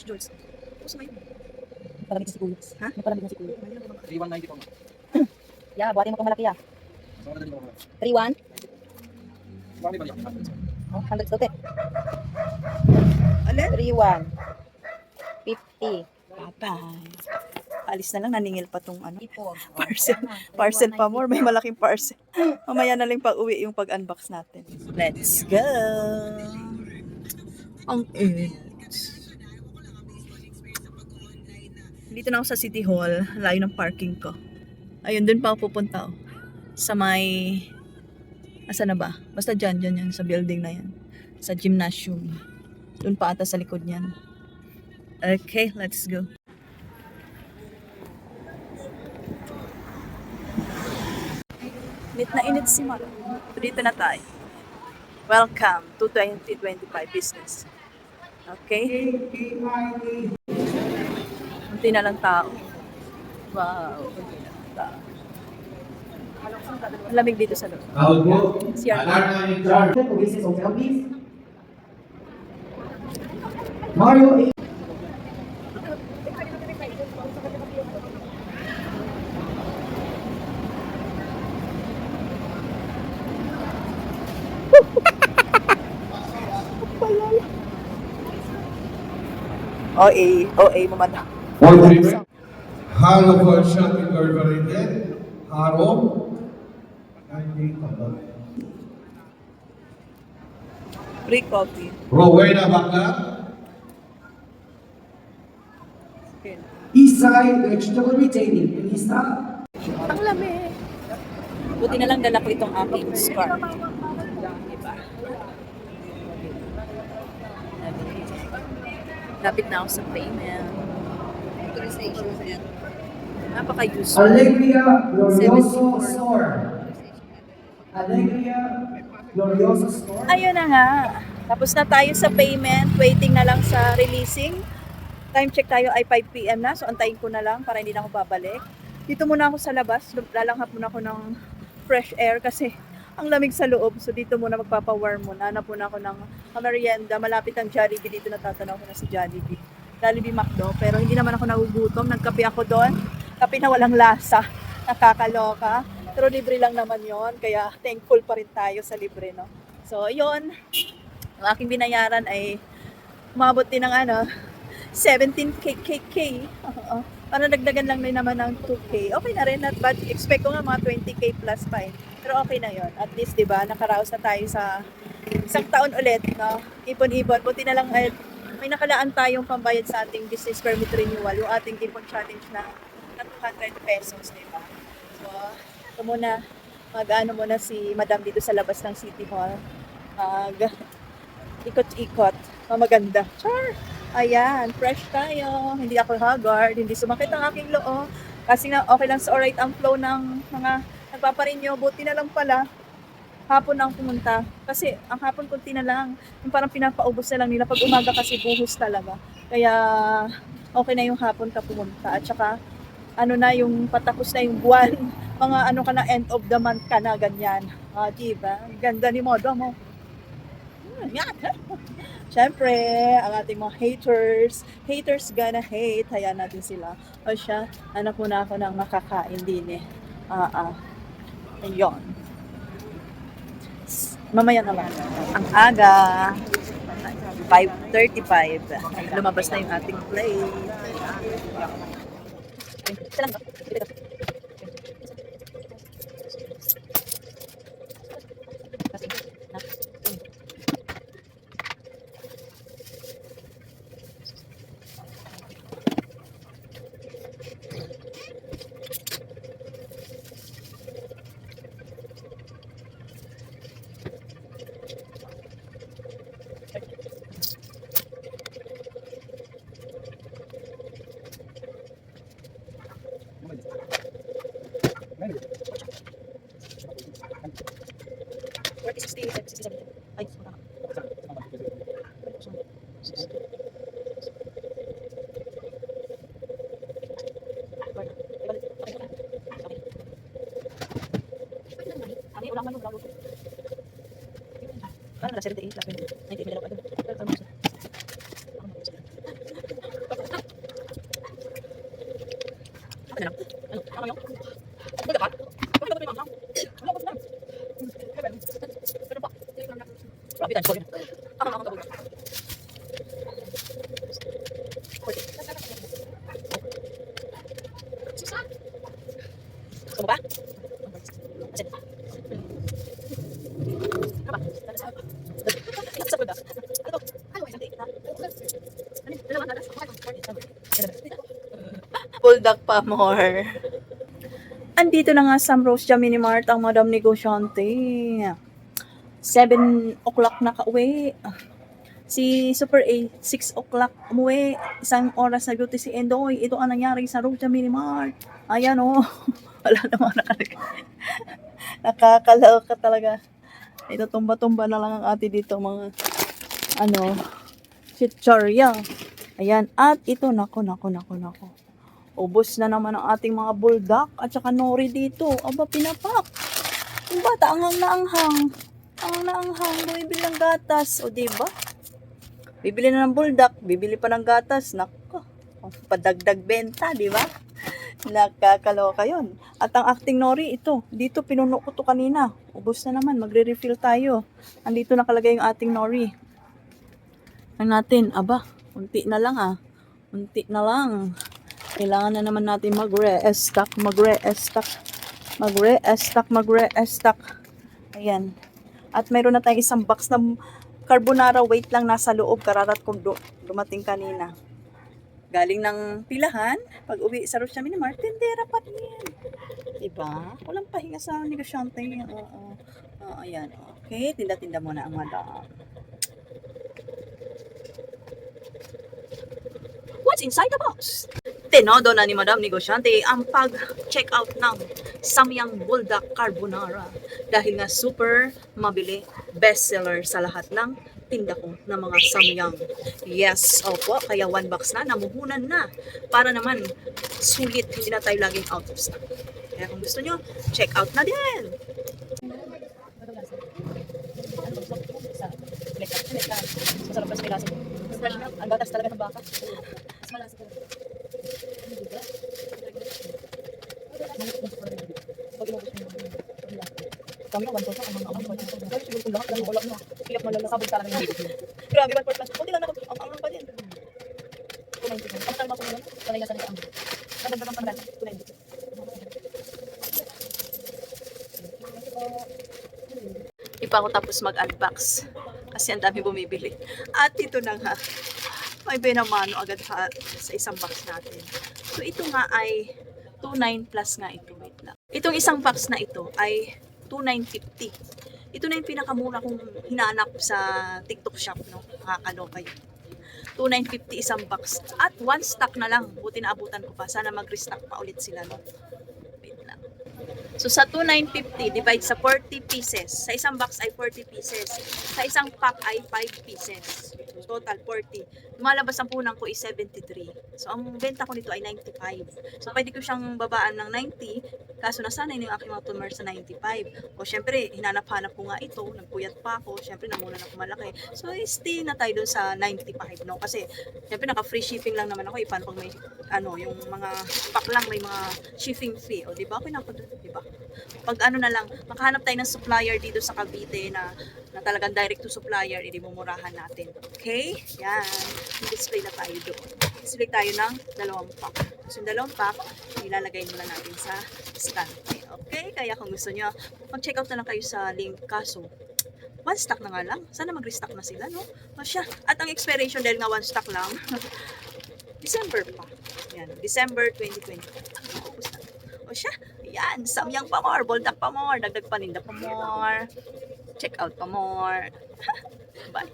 George George. Puso ngayon. Palamig na si Kuya. Ha? Palamig na si Kuya. 3190 po. Yeah, buhatin mo kung malaki ah. So, ano din po, ma'am? 3-1. Marami ba yan? Oh, 100 dote. Alin? 3-1. 50. Patay. Alis na lang, naningil pa tong ano. Ipog. Parcel. Parcel pa more. May malaking parcel. Mamaya na lang pag uwi yung pag-unbox natin. Let's go! Ang init. Dito na ako sa City Hall. Layo ng parking ko. Ayun, dun pa ako pupunta. Oh. Sa may... Asa na ba? Basta dyan, dyan yan. Sa building na yan. Sa gymnasium. Dun pa ata sa likod niyan. Okay, let's go. Init na init si Mar. Dito na tayo. Welcome to 2025 business. Okay? Kunti na lang tao. Wow, kunti na lang tao. Ang lamig dito sa loob. Tawag po. CR. Alarm charge. Oasis Hotel, please. Mario A. OA, OA mo man. One three. Halo for shot incorporated. Haro. Free coffee. Rowena Bangla. Eastside Vegetable Retailing, stop. Ang lamig. Buti na lang dala ko itong aking scarf. Diba? Lapit na ako sa payment. Authorization. Napaka-useful. Alegria Glorioso 74. Store. Alegria Glorioso Store. Ayun na nga. Tapos na tayo sa payment. Waiting na lang sa releasing. Time check tayo ay 5 p.m. na. So, antayin ko na lang para hindi na ako babalik. Dito muna ako sa labas. Lalanghap muna ako ng fresh air kasi ang lamig sa loob. So, dito muna magpapawarm muna. Hanap muna ako ng merienda. Malapit ang Jollibee. Dito natatanaw ko na si Jollibee. Jollibee McDo. Pero hindi naman ako nagugutom. Nagkape ako doon. Kape na walang lasa. Nakakaloka. Pero libre lang naman yon Kaya thankful pa rin tayo sa libre, no? So, yon Ang aking binayaran ay umabot din ng ano, 17k k k. Oo. Para dagdagan lang din naman ng 2k. Okay na rin, not bad. Expect ko nga mga 20k plus pa eh. Pero okay na yon At least, di ba, nakaraos na tayo sa isang taon ulit, no? Ipon-ipon. Buti na lang eh, may nakalaan tayong pambayad sa ating business permit renewal, yung ating ipon challenge na, na 200 pesos, di ba? So, ito muna, mag-ano muna si Madam dito sa labas ng City Hall. Mag ikot-ikot. Mamaganda. Char! Ayan, fresh tayo. Hindi ako haggard, hindi sumakit ang aking loo. Kasi nga, okay lang sa alright ang flow ng mga nagpaparinyo. Buti na lang pala, hapon ang pumunta. Kasi ang hapon kunti na lang. Yung parang pinapaubos na lang nila. Pag umaga kasi buhos talaga. Kaya okay na yung hapon ka pumunta. At saka ano na yung patapos na yung buwan. Mga ano ka na end of the month ka na ganyan. Ah, diba? Ganda ni Modo mo. Hmm, yan. Siyempre, ang ating mga haters, haters gonna hate, hayaan natin sila. O siya, anak muna ako ng makakain din eh. Ah, ah. Ayun. Mamaya naman. Ang aga. 5.35. Lumabas na yung ating plate. Isa lang ba? Work is 60, 67. Ay, tama. Ano? Parang nasa 78 lang. 98 may dalawa pa. Pero tama siya. Gusto mo ba? Bulldog pa more. Andito na nga sa Rose Jamini Mart ang Madam Negosyante. 7 o'clock na kauwi. Si Super A, 6 o'clock umuwi. Isang oras na duty si Endoy. Ito ang nangyari sa Rose Jamini Mart. Ayan o. Oh. Wala naman. Nakakaloka talaga. Ito tumba-tumba na lang ang ate dito mga ano, chichorya. Ayan. At ito, nako, nako, nako, nako. Ubus na naman ang ating mga buldak at saka nori dito. Aba, pinapak. Yung bata, anghang na anghang. Anghang na anghang. Bumibili ng gatas. O, diba? Bibili na ng buldak. Bibili pa ng gatas. Nako. Padagdag benta, di ba? Nakakaloka yun. At ang acting nori, ito. Dito, pinuno ko to kanina. Ubus na naman. Magre-refill tayo. Andito nakalagay yung ating nori. Ang natin, aba, unti na lang ah. Unti na lang. Kailangan na naman natin mag-re-stock, mag-re-stock, mag-re-stock, mag-re-stock. Ayan. At mayroon na tayong isang box na carbonara wait lang nasa loob. Kararat kong du- dumating kanina. Galing ng pilahan, pag uwi sa Rocha Minimar, tindera pa rin. Diba? Walang pahinga sa negosyante. Oo. Oo, ayan. Okay, tinda-tinda muna ang madam. What's inside the box? Tenodo na ni Madam Negosyante ang pag-check out ng Samyang Buldak Carbonara dahil nga super mabili bestseller sa lahat ng tinda ko ng mga samyang. Yes, opo, kaya one box na, namuhunan na. Para naman, sulit, hindi na tayo laging out of stock. Kaya kung gusto nyo, check out na din. Masarap kasi milk. Ang gatas talaga ng baka. Mas malasa ko. Kami one person, ang mga amang person. Pero siguro kung lahat lang wala na. Tiyak malalasabog talaga yung bibig niya. Grabe, one plus. Kunti lang ako, ang ang pa din. Kumain ko. Ang kalma ko naman, sanay na sanay ang Nadagdagan pang dati. Kumain ko. Di pa ako tapos mag-unbox kasi ang dami bumibili. At ito na nga, may binamano agad ha, sa isang box natin. So ito nga ay 2.9 plus nga ito. Wait lang. Itong isang box na ito ay 2.950. Ito na yung pinakamura kong hinanap sa TikTok shop, no? Nakakaloka yun. 2.950 isang box. At one stock na lang. Buti naabutan ko pa. Sana mag-restock pa ulit sila, no? Wait lang. So sa 2,950 divide sa 40 pieces. Sa isang box ay 40 pieces. Sa isang pack ay 5 pieces. Total 40. Lumalabas ang punang ko is 73. So ang benta ko nito ay 95. So pwede ko siyang babaan ng 90. Kaso nasanay na yung aking mga tumor sa 95. O syempre, hinanap-hanap ko nga ito. Nagpuyat pa ako. Syempre, namunan ako malaki. So stay na tayo dun sa 95. No? Kasi syempre naka free shipping lang naman ako. Paano pag may ano, yung mga pack lang may mga shipping fee. O di ba? Na ako dun, di ba? Pag ano na lang, makahanap tayo ng supplier dito sa Cavite na, na talagang direct to supplier, hindi mumurahan natin. Okay? Yan. Display na tayo doon. Display tayo ng dalawang pack. So, yung dalawang pack, ilalagay muna natin sa stand. Okay? Kaya kung gusto nyo, mag-check out na lang kayo sa link. Kaso, one stock na nga lang. Sana mag-restock na sila, no? O siya. At ang expiration dahil nga one stock lang, December pa. Yan, December 2020. Naubos na. O siya, yan, samyang pa more, boldak pa more, dagdag paninda pa more, check out more. Bye.